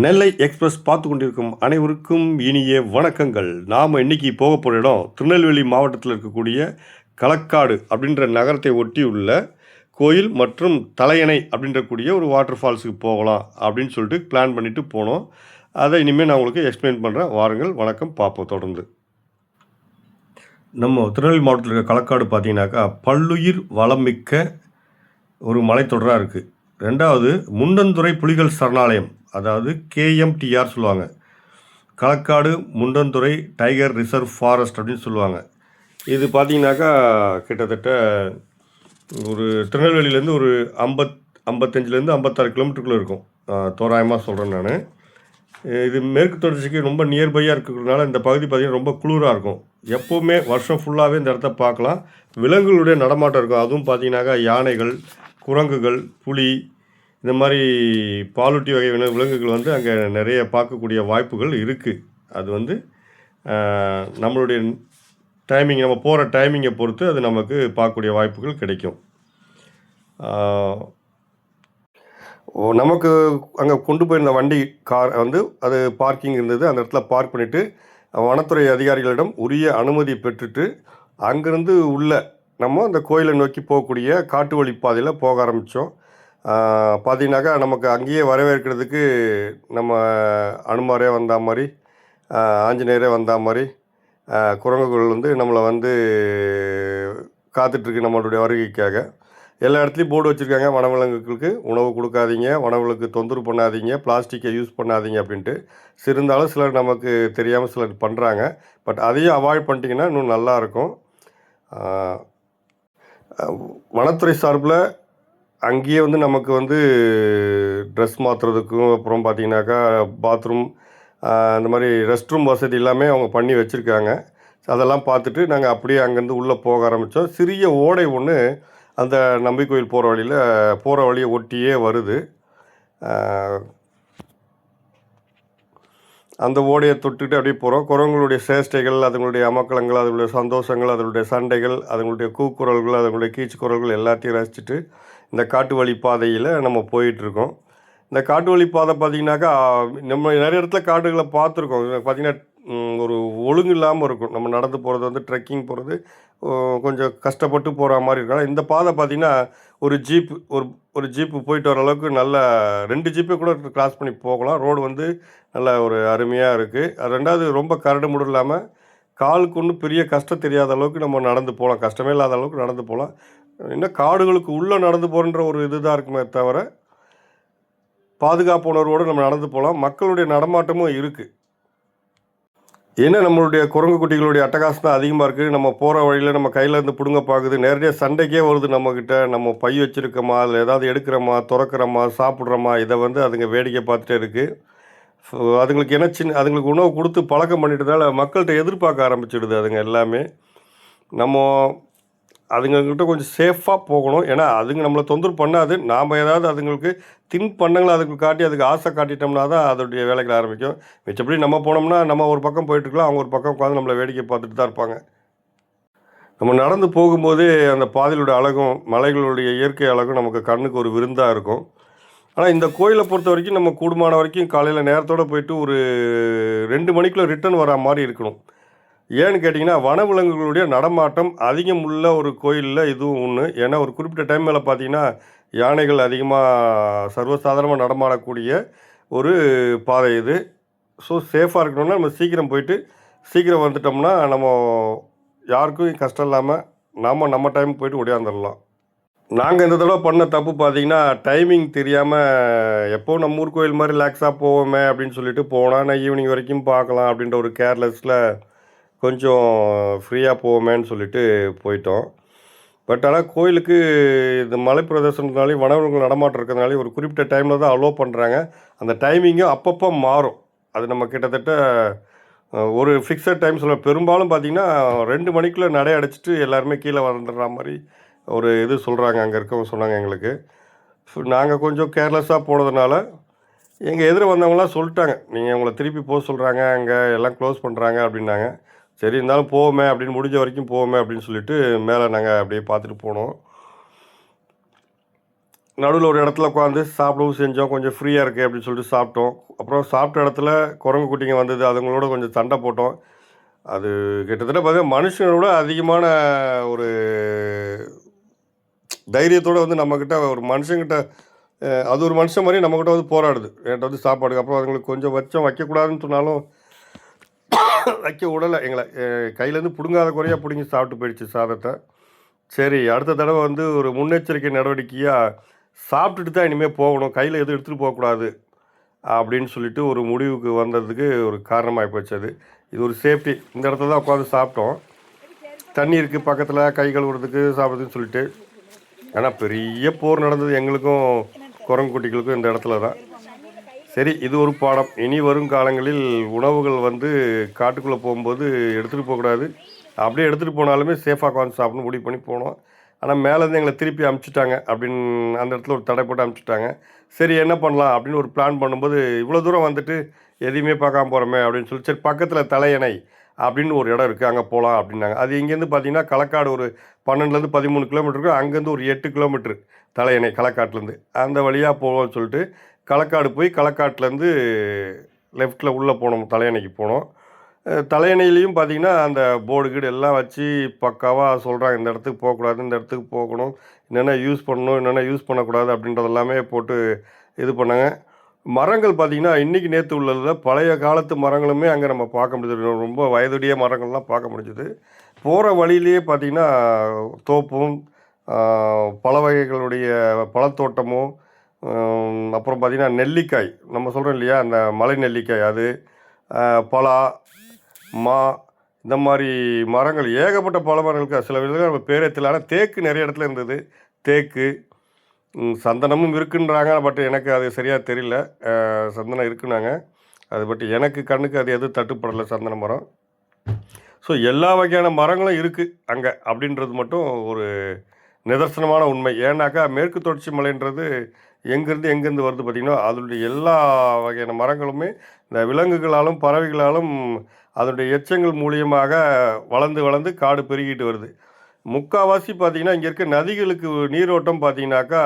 நெல்லை express பார்த்து கொண்டிருக்கும் அனைவருக்கும் இனிய வணக்கங்கள். நாம் இன்றைக்கி போக போகிற இடம் திருநெல்வேலி மாவட்டத்தில் இருக்கக்கூடிய களக்காடு அப்படின்ற நகரத்தை ஒட்டியுள்ள கோயில் மற்றும் தலையணை அப்படின்ற கூடிய ஒரு வாட்டர் ஃபால்ஸுக்கு போகலாம் அப்படின்னு சொல்லிட்டு பிளான் பண்ணிட்டு போனோம். அதை இனிமேல் நான் உங்களுக்கு எக்ஸ்பிளைன் பண்ணுறேன் வாருங்கள் வணக்கம் பார்ப்போம் தொடர்ந்து. நம்ம திருநெல்வேலி மாவட்டத்தில் இருக்க களக்காடு பார்த்தீங்கன்னாக்கா பல்லுயிர் வளமிக்க ஒரு மலைத்தொடராக இருக்குது ரெண்டாவது முண்டந்துறை புலிகள் சரணாலயம் அதாவது கேஎம்டிஆர் சொல்லுவாங்க. Kalakkad Mundanthurai tiger reserve forest அப்படின்னு சொல்லுவாங்க. இது பார்த்தீங்கன்னாக்கா கிட்டத்தட்ட ஒரு திருநெல்வேலியிலேருந்து ஒரு ஐம்பத் ஐம்பத்தஞ்சிலேருந்து ஐம்பத்தாறு கிலோமீட்டருக்குள்ளே இருக்கும். தோராயமாக சொல்கிறேன் நான். இது மேற்கு தொடர்ச்சிக்கு ரொம்ப நியர்பையாக இருக்கிறதுனால இந்த பகுதி பார்த்திங்கன்னா ரொம்ப குளிராக இருக்கும். எப்போவுமே வருஷம் ஃபுல்லாகவே இந்த இடத்த பார்க்கலாம். விலங்குகளுடைய நடமாட்டம் இருக்கும். அதுவும் பார்த்தீங்கன்னாக்கா யானைகள் குரங்குகள் புலி இந்த மாதிரி பாலூட்டி வகை விலங்குகள் வந்து அங்கே நிறைய பார்க்கக்கூடிய வாய்ப்புகள் இருக்குது அது வந்து நம்மளுடைய டைமிங் நம்ம போகிற டைமிங்கை பொறுத்து அது நமக்கு பார்க்கக்கூடிய வாய்ப்புகள் கிடைக்கும். நமக்கு அங்கே கொண்டு போயிருந்த வண்டி கார் வந்து அது பார்க்கிங் இருந்தது. அந்த இடத்துல பார்க் பண்ணிவிட்டு வனத்துறை அதிகாரிகளிடம் உரிய அனுமதி பெற்றுட்டு அங்கேருந்து உள்ள நம்ம அந்த கோயிலை நோக்கி போகக்கூடிய காட்டு வழி பாதையில் போக ஆரம்பித்தோம் பார்த்தீங்கன்னாக்கா நமக்கு அங்கேயே வரவேற்கிறதுக்கு நம்ம அனுமாரே வந்த மாதிரி ஆஞ்சநேயரே வந்த மாதிரி குரங்குகள் வந்து நம்மளை வந்து காத்துட்ருக்கு நம்மளுடைய வருகைக்காக. எல்லா இடத்துலையும் போர்டு வச்சுருக்காங்க வனவிலங்குகளுக்கு. உணவு கொடுக்காதீங்க வனவிலங்கு தொந்தரவு பண்ணாதீங்க பிளாஸ்டிக்கை யூஸ் பண்ணாதீங்க அப்படின்ட்டு. சிறந்தாலும் சிலர் நமக்கு தெரியாமல் சிலர் பண்ணுறாங்க பட் அதையும் அவாய்ட் பண்ணிட்டீங்கன்னா இன்னும் நல்லாயிருக்கும் வனத்துறை சார்பில் அங்கேயே வந்து நமக்கு வந்து ட்ரெஸ் மாற்றுறதுக்கும் அப்புறம் பார்த்தீங்கன்னாக்கா பாத்ரூம் அந்த மாதிரி ரெஸ்ட் ரூம் வசதி எல்லாமே அவங்க பண்ணி வச்சுருக்காங்க. அதெல்லாம் பார்த்துட்டு நாங்கள் அப்படியே அங்கேருந்து உள்ளே போக ஆரம்பித்தோம் சிறிய ஓடை ஒன்று அந்த நம்பி கோயில் போகிற வழியில் போகிற வழியை ஒட்டியே வருது. அந்த ஓடையை தொட்டுட்டு அப்படியே போகிறோம் குரங்களுடைய சேஷ்டைகள் அதுங்களுடைய அமக்கலங்கள் அதனுடைய சந்தோஷங்கள் அதனுடைய சண்டைகள் அதுங்களுடைய கூக்குரல்கள் அதனுடைய கீச்சு குரல்கள் எல்லாத்தையும் ரசிச்சுட்டு இந்த காட்டு வழி பாதையில் நம்ம போயிட்டுருக்கோம். இந்த காட்டு வழி பாதை பார்த்தீங்கன்னாக்கா நம்ம நிறைய இடத்துல காடுகளை பார்த்துருக்கோம். பார்த்திங்கன்னா ஒரு ஒழுங்கு இல்லாமல் இருக்கும். நம்ம நடந்து போகிறது வந்து ட்ரெக்கிங் போகிறது கொஞ்சம் கஷ்டப்பட்டு போகிற மாதிரி இருக்கும். இந்த பாதை பார்த்திங்கன்னா ஒரு ஜீப் ஒரு ஒரு ஜீப்பு போயிட்டு வர அளவுக்கு நல்ல ரெண்டு ஜீப்பே கூட கிராஸ் பண்ணி போகலாம். ரோடு வந்து நல்ல ஒரு அருமையாக இருக்குது ரெண்டாவது ரொம்ப கரடு முடு இல்லாமல் காலுக்கு ஒன்றும் பெரிய கஷ்டம் தெரியாத அளவுக்கு நம்ம நடந்து போகலாம். கஷ்டமே இல்லாத அளவுக்கு நடந்து போகலாம். என்ன காடுகளுக்கு உள்ளே நடந்து போகின்ற ஒரு இதுதான் இருக்குமே தவிர பாதுகாப்பு உணர்வோடு நம்ம நடந்து போகலாம். மக்களுடைய நடமாட்டமும் இருக்குது ஏன்னா நம்மளுடைய குரங்கு குட்டிகளுடைய அட்டகாசம் தான் அதிகமாக இருக்குது நம்ம போகிற வழியில் நம்ம கையில் இருந்து பிடுங்க பார்க்குது நேரடியாக சண்டைக்கே வருது நம்மக்கிட்ட நம்ம பை வச்சுருக்கோமா? அதில் ஏதாவது எடுக்கிறோமா? திறக்கிறோமா? சாப்பிட்றோமா? இதை வந்து அதுங்க வேடிக்கை பார்த்துட்டே இருக்குது அதுங்களுக்கு என்ன சின்ன அதுங்களுக்கு உணவு கொடுத்து பழக்கம் பண்ணிட்டதால் மக்கள்கிட்ட எதிர்பார்க்க ஆரம்பிச்சிடுது அதுங்க எல்லாமே. நம்ம அதுங்கக்கிட்ட கொஞ்சம் சேஃபாக போகணும். ஏன்னா அதுங்க நம்மளை தொந்தரவு பண்ணாது. நாம் ஏதாவது அதுங்களுக்கு தின் பண்ணங்களை அதுக்கு காட்டி அதுக்கு ஆசை காட்டிட்டோம்னா தான் அதோடைய வேலைகள் ஆரம்பிக்கும். மிச்சப்படி நம்ம போனோம்னா நம்ம ஒரு பக்கம் போயிட்டுருக்கலாம். அவங்க ஒரு பக்கம் உட்காந்து நம்மளை வேடிக்கை பார்த்துட்டு தான் இருப்பாங்க. நம்ம நடந்து போகும்போதே அந்த பாதையிலுடைய அழகும் மலைகளுடைய இயற்கை அழகும் நமக்கு கண்ணுக்கு ஒரு விருந்தாக இருக்கும். ஆனால் இந்த கோயிலை பொறுத்த வரைக்கும் நம்ம கூடுமான வரைக்கும் காலையில் நேரத்தோடு போயிட்டு ஒரு ரெண்டு மணிக்குள்ளே ரிட்டர்ன் வர மாதிரி இருக்கணும். ஏன்னு கேட்டிங்கன்னா வனவிலங்குகளுடைய நடமாட்டம் அதிகம் உள்ள ஒரு கோயிலில் இதுவும் ஒன்று ஏன்னா ஒரு குறிப்பிட்ட டைம் மேலே பார்த்தீங்கன்னா யானைகள் அதிகமாக சர்வசாதாரணமாக நடமாடக்கூடிய ஒரு பாதை இது. ஸோ சேஃபாக இருக்கணும்னா நம்ம சீக்கிரம் போயிட்டு சீக்கிரம் வந்துட்டோம்னா நம்ம யாருக்கும் கஷ்டம் இல்லாமல் நாம் நம்ம டைம் போயிட்டு ஒடியாந்துடலாம் நாங்கள் இந்த தடவை பண்ண தப்பு பார்த்தீங்கன்னா டைமிங் தெரியாமல் எப்போ நம்ம ஊர் கோயில் மாதிரி ரிலாக்ஸாக போவோமே அப்படின்னு சொல்லிட்டு போனால் நான் ஈவினிங் வரைக்கும் பார்க்கலாம் அப்படின்ற ஒரு கேர்லெஸ்ஸில் கொஞ்சம் ஃப்ரீயாக போவோமேன்னு சொல்லிட்டு போயிட்டோம். பட் ஆனால் கோயிலுக்கு இந்த மலை பிரதேசம்னாலே நடமாட்டம் இருக்கிறதுனாலே ஒரு குறிப்பிட்ட டைமில் தான் அலோவ் பண்ணுறாங்க அந்த டைமிங்கும் அப்பப்போ மாறும். அது நம்ம கிட்டத்தட்ட ஒரு ஃபிக்ஸட் டைம் சொல்ல பெரும்பாலும் பார்த்தீங்கன்னா ரெண்டு மணிக்குள்ளே நடை அடைச்சிட்டு எல்லாருமே கீழே வந்துடுற மாதிரி ஒரு இது சொல்கிறாங்க அங்கே இருக்கவங்க சொன்னாங்க எங்களுக்கு. நாங்கள் கொஞ்சம் கேர்லெஸ்ஸாக போனதுனால எங்கள் எதிர வந்தவங்களாம் சொல்லிட்டாங்க. நீங்கள் உங்களை திருப்பி போக சொல்கிறாங்க அங்கே எல்லாம் க்ளோஸ் பண்ணுறாங்க அப்படின்னாங்க. சரி இருந்தாலும் போவோமே அப்படின்னு முடிஞ்ச வரைக்கும் போவோமே அப்படின்னு சொல்லிட்டு மேலே நாங்கள் அப்படியே பார்த்துட்டு போனோம். நடுவில் ஒரு இடத்துல உட்காந்து சாப்பிடவும் செஞ்சோம். கொஞ்சம் ஃப்ரீயாக இருக்குது அப்படின்னு சொல்லிட்டு சாப்பிட்டோம். அப்புறம் சாப்பிட்ட இடத்துல குரங்கு குட்டிங்க வந்தது. அதுங்களோட கொஞ்சம் சண்டை போட்டோம். அது கிட்டத்தட்ட பார்த்தீங்கன்னா மனுஷனோட அதிகமான ஒரு தைரியத்தோடு வந்து நம்மக்கிட்ட ஒரு மனுஷங்கிட்ட அது ஒரு மனுஷன் மாதிரி நம்மக்கிட்ட வந்து போராடுது. என்கிட்ட வந்து சாப்பாடுக்கு. அப்புறம் அதுங்களுக்கு கொஞ்சம் வச்சோம் வைக்கக்கூடாதுன்னு சொன்னாலும் வைக்க விடலை. எங்களை கையிலேருந்து பிடுங்காத குறையாக பிடுங்கி சாப்பிட்டு போயிடுச்சு சாதத்தை. சரி அடுத்த தடவை வந்து ஒரு முன்னெச்சரிக்கை நடவடிக்கையாக சாப்பிட்டுட்டு தான் இனிமேல் போகணும். கையில் எதுவும் எடுத்துகிட்டு போகக்கூடாது அப்படின்னு சொல்லிட்டு ஒரு முடிவுக்கு வந்ததுக்கு ஒரு காரணமாகி போச்சு அது. இது ஒரு சேஃப்டி. இந்த இடத்துல தான் உட்காந்து சாப்பிட்டோம். தண்ணி இருக்குது பக்கத்தில் கை கழுவுறதுக்கு சாப்பிட்றதுன்னு சொல்லிட்டு. ஆனால் பெரிய போர் நடந்தது எங்களுக்கும் குரங்கு குட்டிகளுக்கும் இந்த இடத்துல தான். சரி இது ஒரு பாடம். இனி வரும் காலங்களில் உணவுகள் வந்து காட்டுக்குள்ளே போகும்போது எடுத்துகிட்டு போகக்கூடாது. அப்படியே எடுத்துகிட்டு போனாலுமே சேஃபாக உட்காந்து சாப்பிட்ணும் முடிவு பண்ணி போனோம் ஆனால் மேலேருந்து எங்களை திருப்பி அமுச்சிட்டாங்க அப்படின்னு அந்த இடத்துல ஒரு தடை போட்டு அமுச்சிட்டாங்க. சரி என்ன பண்ணலாம் அப்படின்னு ஒரு பிளான் பண்ணும்போது இவ்வளோ தூரம் வந்துட்டு எதையுமே பார்க்காம போகிறோமே அப்படின்னு சொல்லி சரி பக்கத்தில் தலையணை அப்படின்னு ஒரு இடம் இருக்குது அங்கே போகலாம் அப்படின்னாங்க. அது இங்கேருந்து பார்த்தீங்கன்னா களக்காடு ஒரு பன்னெண்டுலேருந்து பதிமூணு கிலோமீட்டருக்கு அங்கேருந்து ஒரு எட்டு கிலோமீட்டர் தலையணை களக்காட்டிலேருந்து அந்த வழியாக போவோம்னு சொல்லிட்டு களக்காடு போய் களக்காட்டிலேருந்து லெஃப்ட்டில் உள்ளே போனோம் தலையணைக்கு போனோம். தலையணையிலையும் பார்த்தீங்கன்னா அந்த போர்டு கீடு எல்லாம் வச்சு பக்காவாக சொல்கிறாங்க இந்த இடத்துக்கு போகக்கூடாது இந்த இடத்துக்கு போகணும் என்னென்ன யூஸ் பண்ணணும் என்னென்ன யூஸ் பண்ணக்கூடாது அப்படின்றது எல்லாமே போட்டு இது பண்ணாங்க. மரங்கள் பார்த்திங்கன்னா இன்றைக்கி நேற்று உள்ளதில் பழைய காலத்து மரங்களுமே அங்கே நம்ம பார்க்க முடிஞ்சது. ரொம்ப வயதுடைய மரங்கள்லாம் பார்க்க முடிஞ்சது. போகிற வழியிலேயே பார்த்திங்கன்னா தோப்பும் பழ வகைகளுடைய பழத்தோட்டமும் அப்புறம் பார்த்திங்கன்னா நெல்லிக்காய். நம்ம சொல்கிறோம் இல்லையா அந்த மலை நெல்லிக்காய் அது பலா மா இந்த மாதிரி மரங்கள் ஏகப்பட்ட பல மரங்களுக்கு சில விதத்தில் நம்ம பேரே தெரியல. ஆனால் தேக்கு நிறைய இடத்துல இருந்தது. தேக்கு சந்தனமும் இருக்குன்றாங்க. பட் எனக்கு அது சரியாக தெரியல. சந்தனம் இருக்குனாங்க அது பட் எனக்கு கண்ணுக்கு அது எதுவும் தட்டுப்படலை சந்தன மரம். ஸோ எல்லா வகையான மரங்களும் இருக்குது அங்கே அப்படின்றது மட்டும் ஒரு நிதர்சனமான உண்மை. ஏன்னாக்கா மேற்கு தொடர்ச்சி மலைன்றது எங்கேருந்து எங்கேருந்து வருது பார்த்திங்கன்னா அதனுடைய எல்லா வகையான மரங்களுமே இந்த விலங்குகளாலும் பறவைகளாலும் அதனுடைய எச்சங்கள் மூலியமாக வளர்ந்து வளர்ந்து காடு பெருகிட்டு வருது. முக்கால்வாசி பார்த்திங்கன்னா இங்கே இருக்க நதிகளுக்கு நீரோட்டம் பார்த்தீங்கன்னாக்கா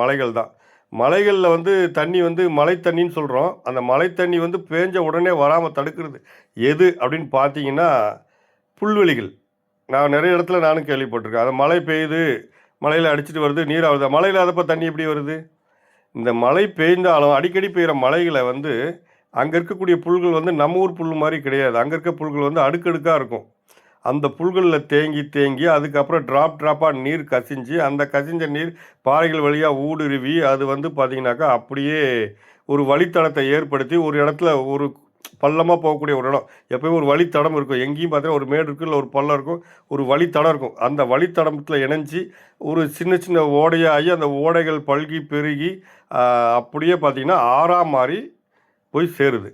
மலைகள் தான். மலைகளில் வந்து தண்ணி வந்து மழை தண்ணின்னு சொல்கிறோம் அந்த மழை தண்ணி வந்து பேஞ்ச உடனே வராமல் தடுக்கிறது. எது அப்படின்னு பார்த்தீங்கன்னா புல்வெளிகள். நான் நிறைய இடத்துல நானும் கேள்விப்பட்டிருக்கேன். அது மழை பெய்யுது மலையில் அடிச்சிட்டு வருது நீர் ஆகுது. மழையில் அதப்போ தண்ணி எப்படி வருது? இந்த மழை பெய்ந்தாலும் அடிக்கடி பெய்கிற மலைகளை வந்து அங்கே இருக்கக்கூடிய புல்கள் வந்து நம்ம ஊர் புல் மாதிரி கிடையாது. அங்கே இருக்க புல்கள் வந்து அடுக்கடுக்காக இருக்கும். அந்த புல்களில் தேங்கி தேங்கி அதுக்கப்புறம் ட்ராப் ட்ராப்பாக நீர் கசிஞ்சு அந்த கசிஞ்ச நீர் பாறைகள் வழியாக ஊடுருவி அது வந்து பார்த்திங்கனாக்கா அப்படியே ஒரு வழித்தடத்தை ஏற்படுத்தி ஒரு இடத்துல ஒரு பள்ளமாக போகக்கூடிய ஒரு இடம். எப்பயும் ஒரு வழித்தடம் இருக்கும். எங்கேயும் பார்த்தீங்கன்னா ஒரு மேடு இருக்கும் இல்லை ஒரு பள்ளம் இருக்கும். ஒரு வழித்தடம் இருக்கும். அந்த வழித்தடத்தில் இணைஞ்சி ஒரு சின்ன சின்ன ஓடையாகி அந்த ஓடைகள் பல்கி பெருகி அப்படியே பார்த்திங்கன்னா ஆறாக மாறி போய் சேருது.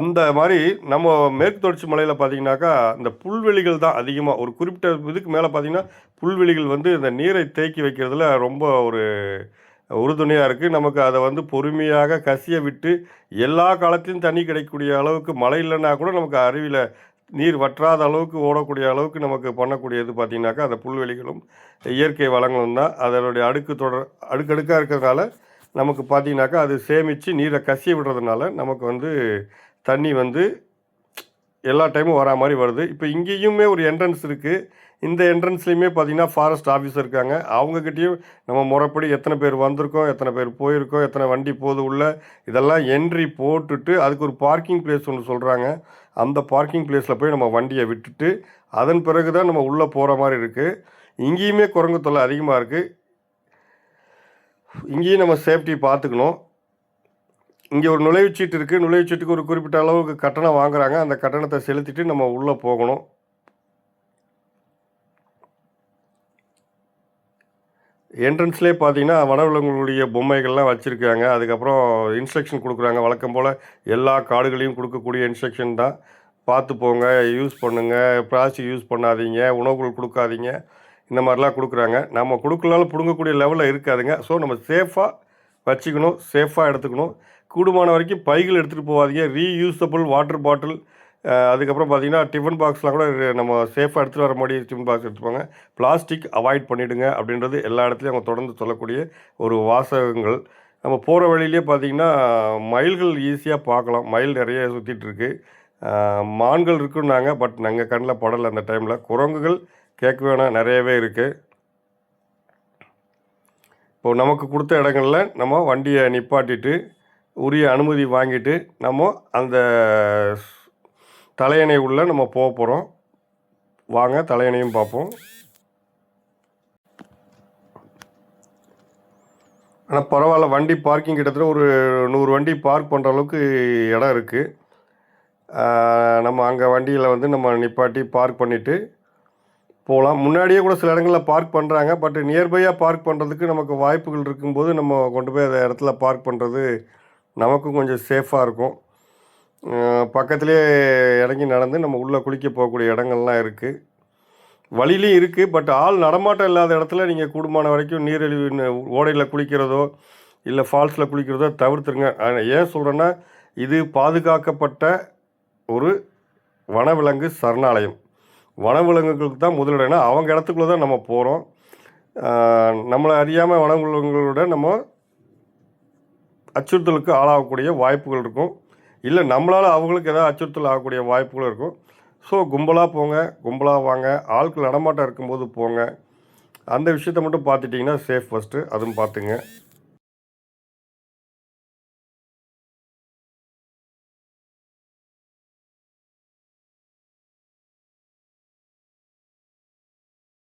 அந்த மாதிரி நம்ம மேற்கு தொடர்ச்சி மலையில் பார்த்தீங்கன்னாக்கா இந்த புல்வெளிகள் தான் அதிகமாக ஒரு குறிப்பிட்ட இதுக்கு மேலே பார்த்தீங்கன்னா புல்வெளிகள் வந்து இந்த நீரை தேக்கி வைக்கிறதுல ரொம்ப ஒரு உறுதுணையாக இருக்குது நமக்கு அதை வந்து பொறுமையாக கசிய விட்டு எல்லா காலத்திலும் தண்ணி கிடைக்கக்கூடிய அளவுக்கு மழை இல்லைன்னா கூட நமக்கு அருவியில் நீர் வற்றாத அளவுக்கு ஓடக்கூடிய அளவுக்கு நமக்கு பண்ணக்கூடியது பார்த்திங்கனாக்கா அந்த புல்வெளிகளும் இயற்கை வளங்களும் தான். அதனுடைய அடுக்கு தொடர் அடுக்கடுக்காக இருக்கிறதுனால நமக்கு பார்த்திங்கனாக்கா அது சேமித்து நீரை கசிய விடுறதுனால நமக்கு வந்து தண்ணி வந்து எல்லா டைமும் வரா மாதிரி வருது. இப்போ இங்கேயுமே ஒரு என்ட்ரன்ஸ் இருக்குது இந்த என்ட்ரன்ஸ்லையுமே பார்த்தீங்கன்னா ஃபாரஸ்ட் ஆஃபீஸர் இருக்காங்க. அவங்கக்கிட்டேயும் நம்ம முறைப்படி எத்தனை பேர் வந்திருக்கோம் எத்தனை பேர் போயிருக்கோம் எத்தனை வண்டி போகுது உள்ள இதெல்லாம் என்ட்ரி போட்டுட்டு அதுக்கு ஒரு பார்க்கிங் பிளேஸ் ஒன்று சொல்கிறாங்க அந்த பார்க்கிங் பிளேஸில் போய் நம்ம வண்டியை விட்டுட்டு அதன் பிறகு தான் நம்ம உள்ளே போகிற மாதிரி இருக்குது இங்கேயுமே குரங்கு தொல்லை அதிகமாக இருக்குது இங்கேயும் நம்ம சேஃப்டி பார்த்துக்கணும் இங்கே ஒரு நுழைவுச்சீட்டு இருக்குது நுழைவுச்சீட்டுக்கு ஒரு குறிப்பிட்ட அளவுக்கு கட்டணம் வாங்குறாங்க. அந்த கட்டணத்தை செலுத்திட்டு நம்ம உள்ளே போகணும். என்ட்ரன்ஸ்லேயே பார்த்தீங்கன்னா வனவிலங்குகளுடைய பொம்மைகள்லாம் வச்சுருக்காங்க. அதுக்கப்புறம் இன்ஸ்ட்ரக்ஷன் கொடுக்குறாங்க. வழக்கம் போல் எல்லா காடுகளையும் கொடுக்கக்கூடிய இன்ஸ்ட்ரக்ஷன் தான். பார்த்து போங்க யூஸ் பண்ணுங்கள் பிளாஸ்டிக் யூஸ் பண்ணாதீங்க. உணவுகள் கொடுக்காதீங்க. இந்த மாதிரிலாம் கொடுக்குறாங்க. நம்ம கொடுக்கலனாலும் பிடுங்கக்கூடிய லெவலில் இருக்காதுங்க. ஸோ நம்ம சேஃபாக வச்சுக்கணும். சேஃபாக எடுத்துக்கணும். கூடுமான வரைக்கும் பைகள் எடுத்துகிட்டு போகாதீங்க. ரீயூசபிள் வாட்டர் பாட்டில் அதுக்கப்புறம் பார்த்தீங்கன்னா டிஃபன் பாக்ஸ்லாம் கூட நம்ம சேஃபாக எடுத்துகிட்டு வர மாதிரி டிஃபன் பாக்ஸ் எடுத்துப்பாங்க. பிளாஸ்டிக் அவாய்ட் பண்ணிவிடுங்க அப்படின்றது எல்லா இடத்துலையும் அவங்க தொடர்ந்து சொல்லக்கூடிய ஒரு வாசகங்கள். நம்ம போகிற வழியிலே பார்த்தீங்கன்னா மயில்கள் ஈஸியாக பார்க்கலாம். மயில் நிறைய சுற்றிட்டுருக்கு மான்கள் இருக்குன்னாங்க பட் நாங்கள் கண்ணில் படலை அந்த டைமில் குரங்குகள் கேட்க வேணாம் நிறையவே இருக்குது இப்போது நமக்கு கொடுத்த இடங்களில் நம்ம வண்டியை நிப்பாட்டிட்டு உரிய அனுமதி வாங்கிட்டு நம்ம அந்த தலையணை உள்ள நம்ம போக போகிறோம் வாங்க தலையணையும் பார்ப்போம். ஆனால் பரவாயில்ல வண்டி பார்க்கிங் கிட்டத்தட்ட ஒரு நூறு வண்டி பார்க் பண்ணுற அளவுக்கு இடம் இருக்குது நம்ம அங்கே வண்டியில் வந்து நம்ம நிப்பாட்டி பார்க் பண்ணிவிட்டு போகலாம் முன்னாடியே கூட சில இடங்களில் பார்க் பண்ணுறாங்க பட் நியர்பையாக பார்க் பண்ணுறதுக்கு நமக்கு வாய்ப்புகள் இருக்கும்போது நம்ம கொண்டு போய் அந்த இடத்துல பார்க் பண்ணுறது நமக்கும் கொஞ்சம் சேஃபாக இருக்கும். பக்கத்துலேயே இறங்கி நடந்து நம்ம உள்ளே குளிக்க போகக்கூடிய இடங்கள்லாம் இருக்குது வழியிலையும் இருக்குது பட் ஆள் நடமாட்டம் இல்லாத இடத்துல நீங்கள் கூடுமான வரைக்கும் நீரிழிவு ஓடையில் குளிக்கிறதோ இல்லை ஃபால்ஸில் குளிக்கிறதோ தவிர்த்துருங்க. ஏன் சொல்கிறேன்னா இது பாதுகாக்கப்பட்ட ஒரு வனவிலங்கு சரணாலயம். வனவிலங்குகளுக்கு தான் முதலிடம்னா அவங்க இடத்துக்குள்ளே தான் நம்ம போகிறோம் நம்மளை அறியாமல் வனவிலங்குகளோட நம்ம அச்சுறுத்தலுக்கு ஆளாகக்கூடிய வாய்ப்புகள் இருக்கும். இல்லை நம்மளால் அவங்களுக்கு ஏதாவது அச்சுறுத்தல் ஆகக்கூடிய வாய்ப்புகளும் இருக்கும். ஸோ கும்பலாக போங்க கும்பலாக வாங்க ஆட்கள் நடமாட்டம் இருக்கும்போது போங்க. அந்த விஷயத்த மட்டும் பார்த்துட்டிங்கன்னா சேஃப் ஃபஸ்ட்டு அதுவும் பார்த்துங்க.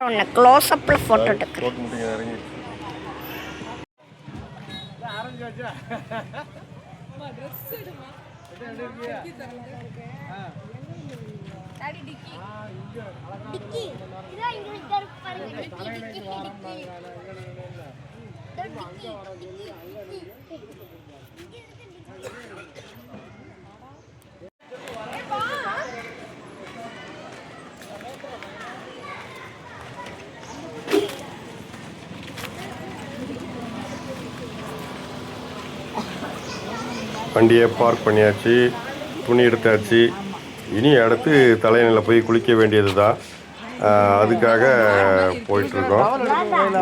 உன்னை க்ளோஸ் அப்பில் ஃபோட்டோ எடுக்கிறேன் முட்டைங்க இறங்கி. டிக்கி. இதான் இங்க. இங்க இருக்கு. பாருங்க. டிக்கி டிக்கி டிக்கி டிக்கி. டிக்கி வண்டியை பார்க் பண்ணியாச்சு துணி எடுத்தாச்சு. இனி அடுத்து தலையணையில் போய் குளிக்க வேண்டியது தான் அதுக்காக போயிட்டுருக்கோம்.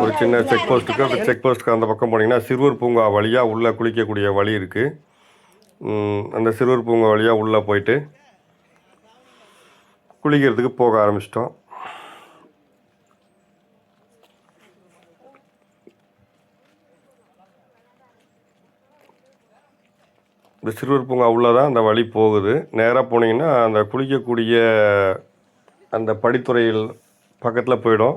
ஒரு சின்ன செக் போஸ்ட்டுக்கு அந்த செக் போஸ்ட்டுக்கு அந்த பக்கம் போனீங்கன்னா சிறுவர் பூங்கா வழியாக உள்ளே குளிக்கக்கூடிய வழி இருக்குது அந்த சிறுவர் பூங்கா வழியாக உள்ளே போயிட்டு குளிக்கிறதுக்கு போக ஆரம்பிச்சிட்டோம். இந்த சிறுவர் பூங்கா உள்ளே தான் அந்த வழி போகுது. நேராக போனீங்கன்னா அந்த குளிக்கக்கூடிய அந்த படித்துறையில் பக்கத்தில் போயிடும்.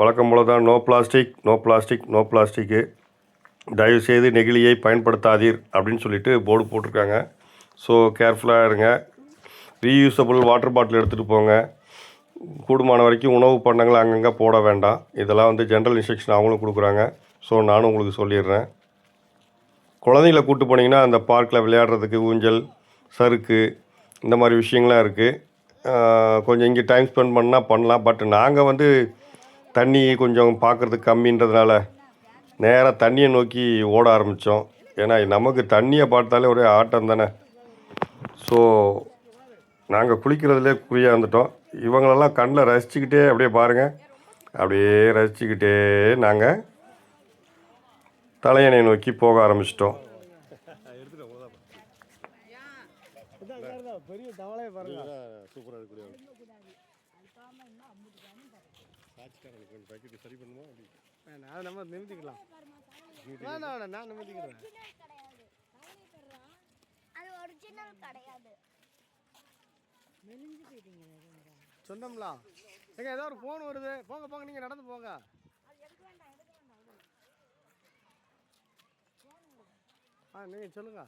வழக்கம் போல தான் no plastic no plastic no plastic தயவுசெய்து நெகிழியை பயன்படுத்தாதீர் அப்படின்னு சொல்லிட்டு போர்டு போட்டிருக்காங்க. ஸோ கேர்ஃபுல்லாக இருங்க. ரீயூசபிள் வாட்டர் பாட்டில் எடுத்துகிட்டு போங்க. கூடுமான வரைக்கும் உணவு பண்டங்கள் அங்கங்கே போட வேண்டாம். இதெல்லாம் வந்து ஜென்ரல் இன்ஸ்ட்ரக்ஷன் அவங்களும் கொடுக்குறாங்க. ஸோ நானும் உங்களுக்கு சொல்லிடுறேன். குழந்தைங்கள கூப்பிட்டு போனீங்கன்னா அந்த பார்க்கில் விளையாடுறதுக்கு ஊஞ்சல் சறுக்கு இந்த மாதிரி விஷயங்கள்லாம் இருக்குது கொஞ்சம் இங்கே டைம் ஸ்பெண்ட் பண்ணால் பண்ணலாம். பட் நாங்கள் வந்து தண்ணி கொஞ்சம் பார்க்குறதுக்கு கம்மின்றதுனால நேராக தண்ணியை நோக்கி ஓட ஆரம்பித்தோம் ஏன்னா நமக்கு தண்ணியை பார்த்தாலே ஒரே ஆட்டம் தானே. ஸோ நாங்கள் குளிக்கிறதுலே குறியாக இருந்துட்டோம். இவங்களெல்லாம் கண்ணில் ரசிச்சுக்கிட்டே அப்படியே பாருங்கள் அப்படியே ரசிச்சுக்கிட்டே நாங்கள் தலையணை நோக்கி போக ஆரம்பிச்சிட்டோம். அது நான் சொன்னோம்ல. ஏங்க ஏதோ ஒரு ஃபோன் வருது. போங்க போங்க நீங்க நடந்து போங்க. ஆ நீங்க சொல்லுங்க.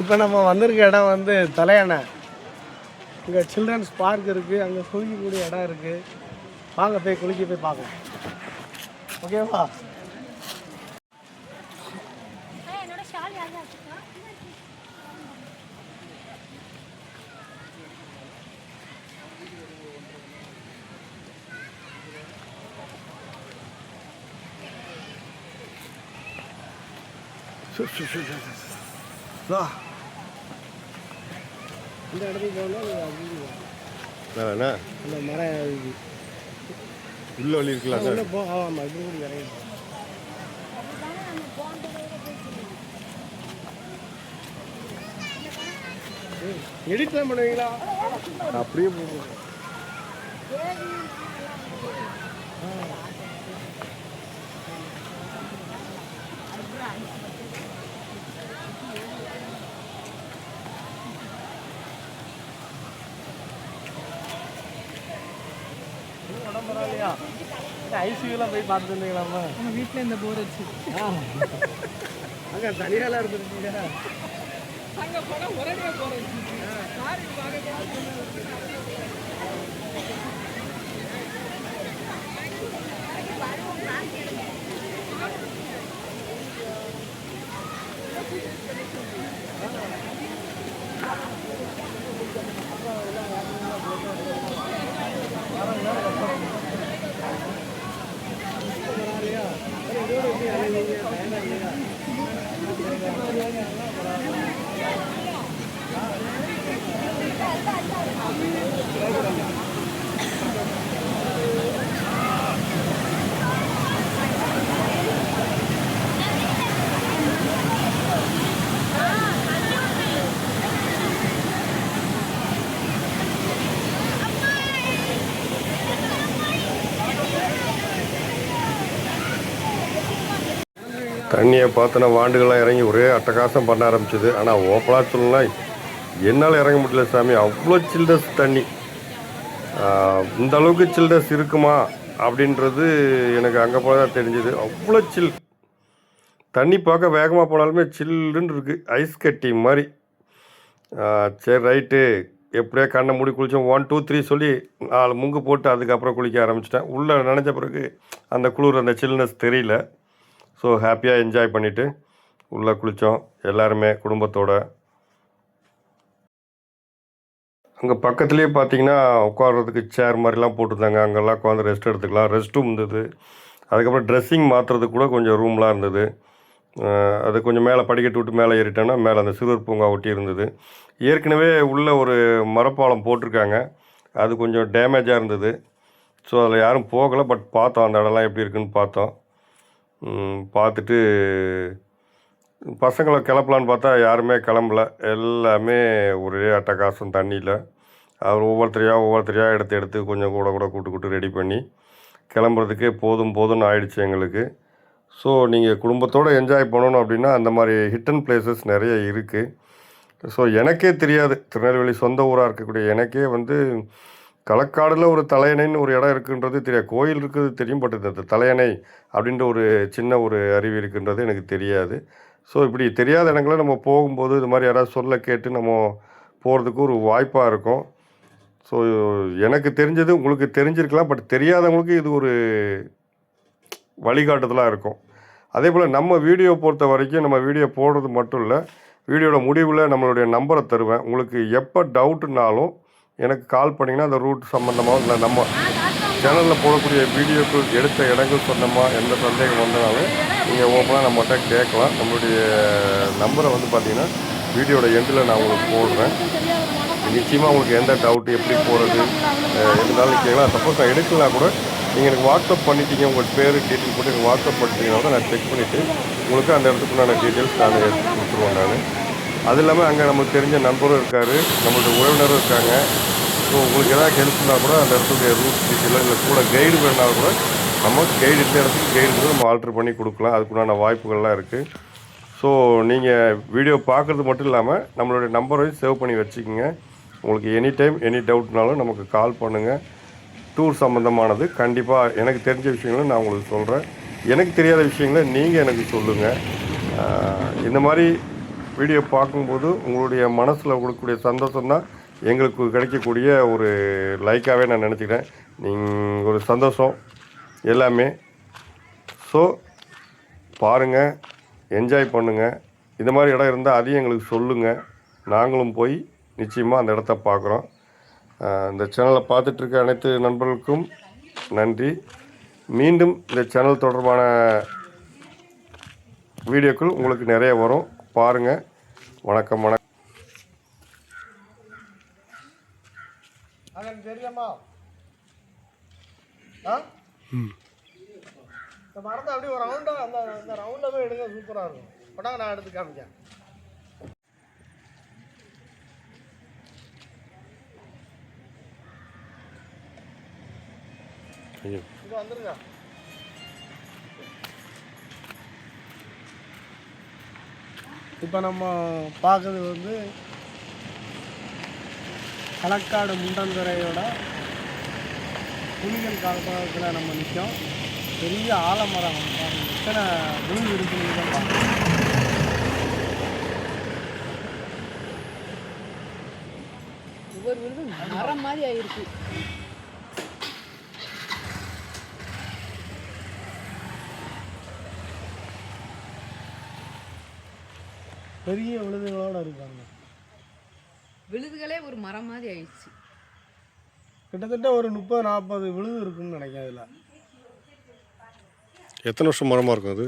இப்போ நம்ம வந்திருக்க இடம் வந்து தலையணை. இங்கே சில்ட்ரன்ஸ் பார்க் இருக்குது அங்கே குளிக்கக்கூடிய இடம் இருக்குது வாங்க போய் குளிக்க போய் பார்க்கலாம். ஓகேவா இந்த இடத்துக்கு போனால் என்ன அந்த மரம். உள்ள வழி இருக்கலாம் உள்ள போ ஆமாம் இது கூட இறங்கி எடிட் தான் பண்ணுவீங்களா அப்படியே போகும் ஐசியூலாம் போய் பார்த்துட்டு இருந்தீங்களாம்மா? வீட்டில் இந்த போர் வச்சு அங்கே தனியாலாம் இருந்துருக்கீங்க. அங்கே போனால் ஒரே போர் வச்சு Gracias. தண்ணியை பார்த்தோன்னா வாண்டுகள்லாம் இறங்கி ஒரே அட்டகாசம் பண்ண ஆரம்பிச்சது. ஆனால் ஓப்பலாக சொல்லலாம் என்னால் இறங்க முடியல சாமி. அவ்வளோ சில்ட்ரஸ் தண்ணி. இந்த அளவுக்கு சில்ட்ரஸ் இருக்குமா? அப்படின்றது எனக்கு அங்கே போல தான் தெரிஞ்சுது. அவ்வளோ சில் தண்ணி பார்க்க வேகமாக போனாலுமே சில்லுன்னு இருக்குது ஐஸ் கட்டி மாதிரி சரி ரைட்டு எப்படியோ கண்ணை மூடி குளித்தோம் ஒன் டூ த்ரீ சொல்லி நாலு முங்கு போட்டு அதுக்கப்புறம் குளிக்க ஆரம்பிச்சிட்டேன். உள்ளே நினச்ச பிறகு அந்த குளிர் அந்த சில்னஸ் தெரியல. ஸோ ஹாப்பியாக என்ஜாய் பண்ணிவிட்டு உள்ளே குளித்தோம். எல்லாருமே குடும்பத்தோடு. அங்கே பக்கத்துலேயே பார்த்தீங்கன்னா உட்கார்றதுக்கு சேர் மாதிரிலாம் போட்டிருந்தாங்க. அங்கெல்லாம் உட்காந்து ரெஸ்ட் எடுத்துக்கலாம். ரெஸ்ட்டும் இருந்தது. அதுக்கப்புறம் ட்ரெஸ்ஸிங் மாற்றுறதுக்கு கூட கொஞ்சம் ரூம்லாம் இருந்தது. அது கொஞ்சம் மேலே படிக்கட்டு விட்டு மேலே ஏறிட்டோன்னா மேலே அந்த சிறுவர் பூங்கா ஒட்டி இருந்தது. ஏற்கனவே உள்ள ஒரு மரப்பாலம் போட்டிருக்காங்க. அது கொஞ்சம் டேமேஜாக இருந்தது. ஸோ அதில் யாரும் போகலை. பட் பார்த்தோம் அந்த இடம்லாம் எப்படி இருக்குன்னு பார்த்தோம். பார்த்துட்டு பசங்களை கிளப்பலான்னு பார்த்தா யாருமே கிளம்பல. எல்லாமே ஒரே அட்டகாசம் தண்ணியில். அவர் ஒவ்வொருத்தரையாக ஒவ்வொருத்தரையாக எடுத்து எடுத்து கொஞ்சம் கூட கூட கூட்டு கூட்டு ரெடி பண்ணி கிளம்புறதுக்கே போதும் போதும்னு ஆயிடுச்சு எங்களுக்கு. ஸோ நீங்கள் குடும்பத்தோடு என்ஜாய் பண்ணணும் அப்படின்னா அந்த மாதிரி ஹிட்டன் பிளேசஸ் நிறைய இருக்குது ஸோ எனக்கே தெரியாது. திருநெல்வேலி சொந்த ஊராக இருக்கக்கூடிய எனக்கே வந்து களக்காடில் ஒரு தலையணைன்னு ஒரு இடம் இருக்குன்றது தெரியாது. கோயில் இருக்குது தெரியும் பட் இந்த தலையணை அப்படின்ற ஒரு சின்ன ஒரு அறிவு இருக்குன்றது எனக்கு தெரியாது. ஸோ இப்படி தெரியாத இடங்களில் நம்ம போகும்போது இது மாதிரி யாராவது சொல்ல கேட்டு நம்ம போகிறதுக்கு ஒரு வாய்ப்பாக இருக்கும். ஸோ எனக்கு தெரிஞ்சது உங்களுக்கு தெரிஞ்சிருக்கலாம் பட் தெரியாதவங்களுக்கு இது ஒரு வழிகாட்டுதலாக இருக்கும். அதே போல் நம்ம வீடியோ பொறுத்த வரைக்கும் நம்ம வீடியோ போடுறது மட்டும் இல்லை வீடியோட முடிவில் நம்மளுடைய நம்பரை தருவேன். உங்களுக்கு எப்போ டவுட்டுனாலும் எனக்கு கால் பண்ணிங்கன்னா அந்த ரூட் சம்மந்தமாக இல்லை நம்ம சேனலில் போடக்கூடிய வீடியோக்கள் எடுத்த இடங்கள் சொந்தமாக எந்த சந்தேகம் வந்தனாலும் நீங்கள் ஓப்பனாக நம்மகிட்ட கேட்கலாம். நம்மளுடைய நம்பரை வந்து பார்த்தீங்கன்னா வீடியோட எண்டில் நான் உங்களுக்கு போடுறேன். நிச்சயமாக உங்களுக்கு எந்த டவுட் எப்படி போகிறது இருந்தாலும் கேட்கலாம். சப்போஸ் நான் எடுக்கலாம் கூட நீங்கள் எனக்கு வாட்ஸ்அப் பண்ணிட்டீங்க உங்கள் பேர் டீட்டெயில் போட்டு எனக்கு வாட்ஸ்அப் பண்ணிட்டீங்கன்னா கூட நான் செக் பண்ணிவிட்டு உங்களுக்கு அந்த இடத்துக்குண்டான டீட்டெயில்ஸ் நான் எடுத்து கொடுத்துருவேன் நான். அது இல்லாமல் அங்கே நமக்கு தெரிஞ்ச நண்பரும் இருக்கார் நம்மளோட உறவினரும் இருக்காங்க. ஸோ உங்களுக்கு எதாவது ஹெல்ப்னா கூட அந்த இடத்துடைய ரூட் டீட்டெயில் இல்லை கூட கைடு வேணாலும் கூட நம்ம கைடு இந்த இடத்துக்கு கைடு கூட நம்ம ஆல்ட்ரு பண்ணி கொடுக்கலாம். அதுக்குண்டான வாய்ப்புகள்லாம் இருக்குது ஸோ நீங்கள் வீடியோ பார்க்குறது மட்டும் இல்லாமல் நம்மளுடைய நம்பரையும் சேவ் பண்ணி வச்சுக்கோங்க. உங்களுக்கு எனி டைம் எனி டவுட்னாலும் நமக்கு கால் பண்ணுங்கள் டூர் சம்மந்தமானது கண்டிப்பாக எனக்கு தெரிஞ்ச விஷயங்களை நான் உங்களுக்கு சொல்கிறேன் எனக்கு தெரியாத விஷயங்களை நீங்கள் எனக்கு சொல்லுங்கள் இந்த மாதிரி வீடியோ பார்க்கும்போது உங்களுடைய மனசில் கொடுக்கக்கூடிய சந்தோஷம் தான் எங்களுக்கு கிடைக்கக்கூடிய ஒரு லைக்காகவே நான் நினச்சிக்கிறேன். நீங்கள் ஒரு சந்தோஷம் எல்லாமே. ஸோ பாருங்கள் என்ஜாய் பண்ணுங்கள் இந்த மாதிரி இடம் இருந்தால் அதையும் எங்களுக்கு சொல்லுங்கள் நாங்களும் போய் நிச்சயமாக அந்த இடத்த பார்க்குறோம். இந்த சேனலை பார்த்துட்ருக்க அனைத்து நண்பர்களுக்கும் நன்றி. மீண்டும் இந்த சேனல் தொடர்பான வீடியோக்கள் உங்களுக்கு நிறைய வரும். பாருங்கள் வணக்கம் வணக்கம். அது எனக்கு தெரியுமா ஆ இந்த மரத்தை அப்படியே ஒரு ரவுண்டாக அந்த அந்த ரவுண்டில் போய் எடுங்க சூப்பராக இருக்கும். கொண்டாங்க நான் எடுத்து காமிக்கேன் ஐயோ. இங்கே வந்துருங்க. இப்போ நம்ம பார்க்குறது வந்து களக்காடு முண்டந்துறையோட புலிகள் காலத்தில் நம்ம நிற்கும் பெரிய ஆலமரம். பாருங்க எத்தனை விழுந்து இருக்குன்னு தான் பார்க்கணும் ஒவ்வொரு விழுதும் மரம் மாதிரி ஆயிருக்கு. பெரிய விழுதுகளோடு இருக்காங்க. விழுதுகளே ஒரு மரம் மாதிரி ஆயிடுச்சு. கிட்டத்தட்ட ஒரு முப்பது நாற்பது விழுது இருக்குன்னு நினைக்கிறேன் அதில். எத்தனை வருஷம் மரமாக இருக்கும் அது?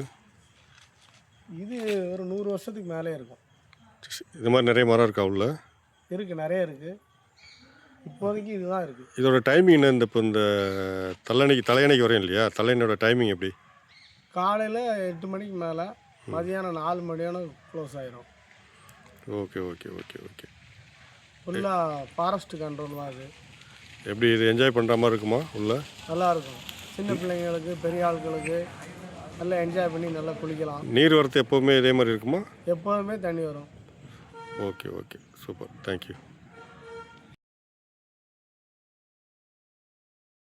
இது ஒரு நூறு வருஷத்துக்கு மேலே இருக்கும். இது மாதிரி நிறைய மரம் இருக்கா உள்ள? இருக்குது நிறைய இருக்குது இப்போதைக்கு இதுதான் இருக்குது இதோட டைமிங் என்ன? இந்த இப்போ இந்த தலையணைக்கு தலையணைக்கு வரையும் இல்லையா? தலையணையோட டைமிங் எப்படி? காலையில் எட்டு மணிக்கு மேலே மதியானம் நாலு மணியான க்ளோஸ் ஆயிரும். Okay okay okay okay. ஃபுல்லாக ஃபாரஸ்ட் கண்ட்ரோல் தான் அது. எப்படி இது என்ஜாய் பண்ணுற மாதிரி இருக்குமா உள்ள? நல்லா இருக்கும். சின்ன பிள்ளைங்களுக்கு பெரிய ஆட்களுக்கு நல்லா என்ஜாய் பண்ணி நல்லா குளிக்கலாம். நீர் வரத்து எப்போவுமே இதே மாதிரி இருக்குமா? எப்போதுமே தண்ணி வரும். Okay okay. சூப்பர். தேங்க்யூ